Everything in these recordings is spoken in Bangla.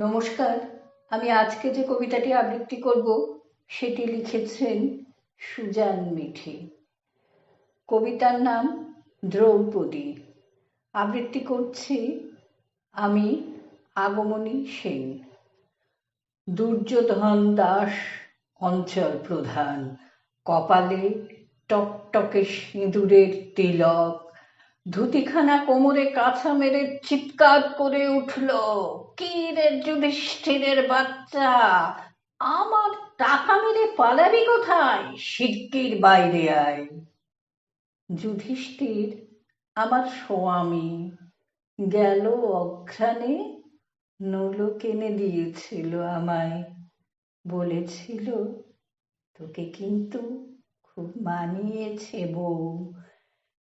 নমস্কার, আমি আজকে যে কবিতাটি আবৃত্তি করব, সেটি লিখেছেন সুজান মিঠি। কবিতার নাম দ্রৌপদী। আবৃত্তি করছি আমি আগমনী সেন। দুর্যোধন দাস, অঞ্চল প্রধান। কপালে টকটকে সিঁদুরের তিলক। ধুতিখানা কোমরে কাছা মেরে চিৎকার করে উঠল। কি রে যুধিষ্ঠিরের বাচ্চা, আমার টাকা মেরে পালাবি কোথায়? সিটকির বাইরে আয়। যুধিষ্ঠির, আমার স্বামী গেল অঘ্রাণে নোলক এনে দিয়েছিল আমায়। বলেছিল, তোকে কিন্তু খুব মানিয়েছে বউ।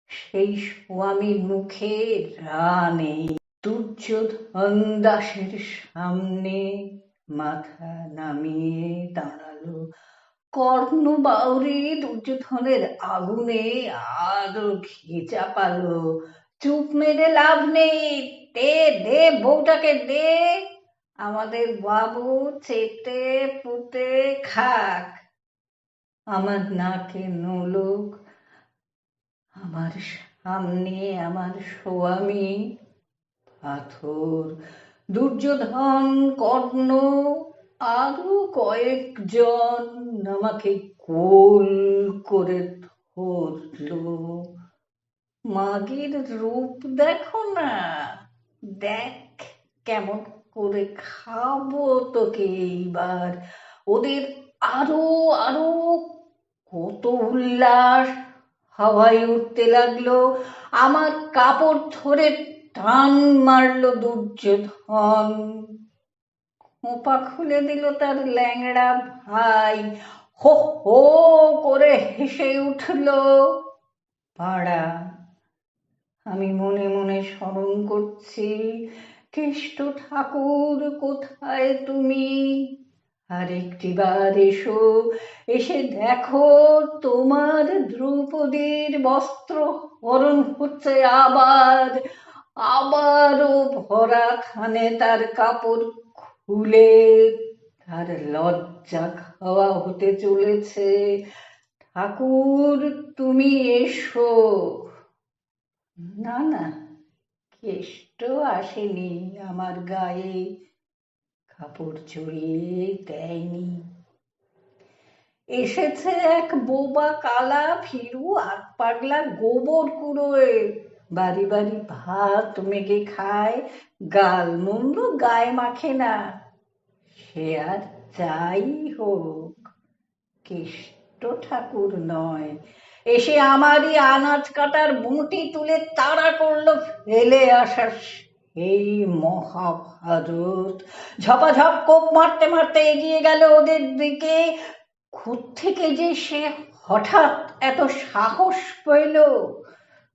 সেই স্বামীর মুখে রানে দুর্যোধন দাসের সামনে মাথা নামিয়ে দাঁড়াল। কর্ণ বাউরি দুর্যোধনের আগুনে আরও ঘি চাপালো। চুপ মেরে লাভ নেই। দে দে, বউটাকে দে। আমাদের বাবু চেটে পুটে খাক। আমার নাকে নোলক। আমার সামনে আমার স্বামী পাথর। দুর্যোধন কর্ণ, আরও কয়েকজন আমাকে কোল করে ধরলো। মাগির রূপ দেখো না, দেখ কেমন করে খাব তোকে এইবার। ওদের আরও আরও কত উল্লাস, হাওয়ায় উঠতে লাগল। আমার কাপড় ধরে টান মারলো দুর্যোধন। খোপা খুলে দিল তার ল্যাংড়া ভাই। হো হো করে হেসে উঠল, পাড়া, আমি মনে মনে স্মরণ করছি। কেষ্ট ঠাকুর, কোথায় তুমি? আর একটিবার এসো, এসে দেখো তোমার দ্রৌপদীর বস্ত্র হরণ হচ্ছে আবার। আবারও ভরা খানে তার কাপড় খুলে, তার লজ্জা খাওয়া হতে চলেছে। ঠাকুর, তুমি এসো। না না, কেষ্ট আসেনি আমার গায়ে। কাপড় জড়িয়ে দেয়নি। এসেছে এক বোবা কালা ফিরু আর পাগলা গোবর কুড়োয়। বাড়ি বাড়ি ভাত মেঘে খায় গাল মন্দ গায়ে মাখে না। সে আর যাই হোক, কেষ্ট ঠাকুর নয়। এসে আমারই আনাজ কাটার বুঁটি তুলে তাড়া করল ফেলে আসার এই মহাভারত। ঝপাঝপ কোপ মারতে মারতে এগিয়ে গেল ওদের দিকে। থেকে যে সে হঠাৎ এত সাহস পেল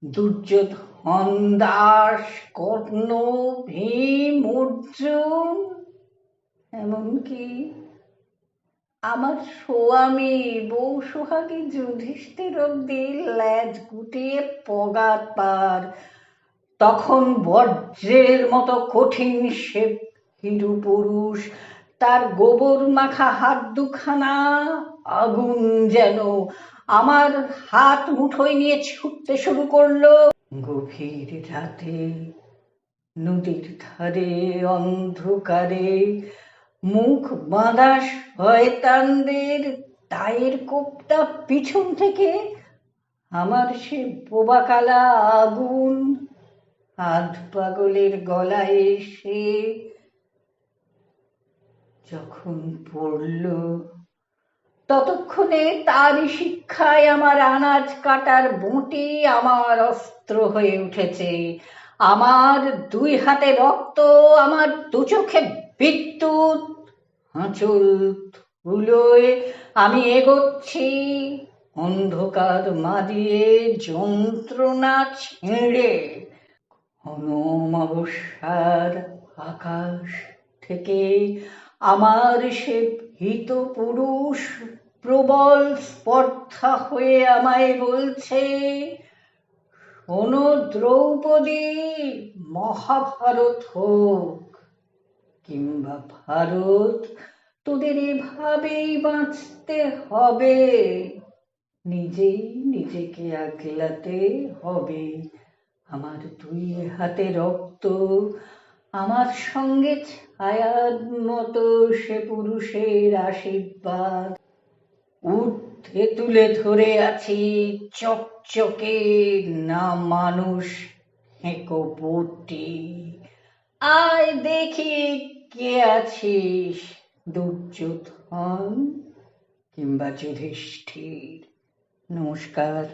দুর্যোধন দাস কর্ণ ভীম অর্জুন এমনকি আমার স্বামী বউ সোহাগী যুধিষ্ঠির অব্দি ল্যাজ গুটিয়ে পগাত পার। তখন বজ্রের মতো কঠিন সে হিরু পুরুষ, তার গোবর মাখা হাত দুখানা আগুন যেন আমার হাত মুঠোয় নিয়ে ছুটতে শুরু করল। গভীর রাতে, নদীর ধারে, অন্ধকারে, মুখ বাঁধা শয়তানদের তায়ের কোপটা পিছন থেকে আমার সে বোবাকালা আগুন আধ পাগলের গলায় এসে যখন পড়ল ততক্ষণে তারই শিক্ষায় আমার আনাজ কাটার বঁটি আমার অস্ত্র হয়ে উঠেছে। আমার দুই হাতে রক্ত, আমার দু চোখে বিদ্যুৎ, আঁচল ধুলোয় আমি এগোচ্ছি। অন্ধকার মাদিয়ে যন্ত্রণা ছেড়ে অনমাবস্যার আকাশ থেকে আমার সে ভীত পুরুষ প্রবল স্পর্ধা হয়ে আমায় বলছে দ্রৌপদী, মহাভারত হোক কিংবা ভারত, তোদের এভাবেই বাঁচতে হবে। নিজেই নিজেকে আগলাতে হবে। আমার দুই হাতে রক্ত আমার সঙ্গে ছায়ার মতো সে পুরুষের আশীর্বাদ। ঊর্ধ্বে তুলে ধরে আছি চকচকে না মানুষ, হেঁকো বটি আয় দেখি কে আছিস, দুর্যোধন কিংবা যুধিষ্ঠির। নমস্কার।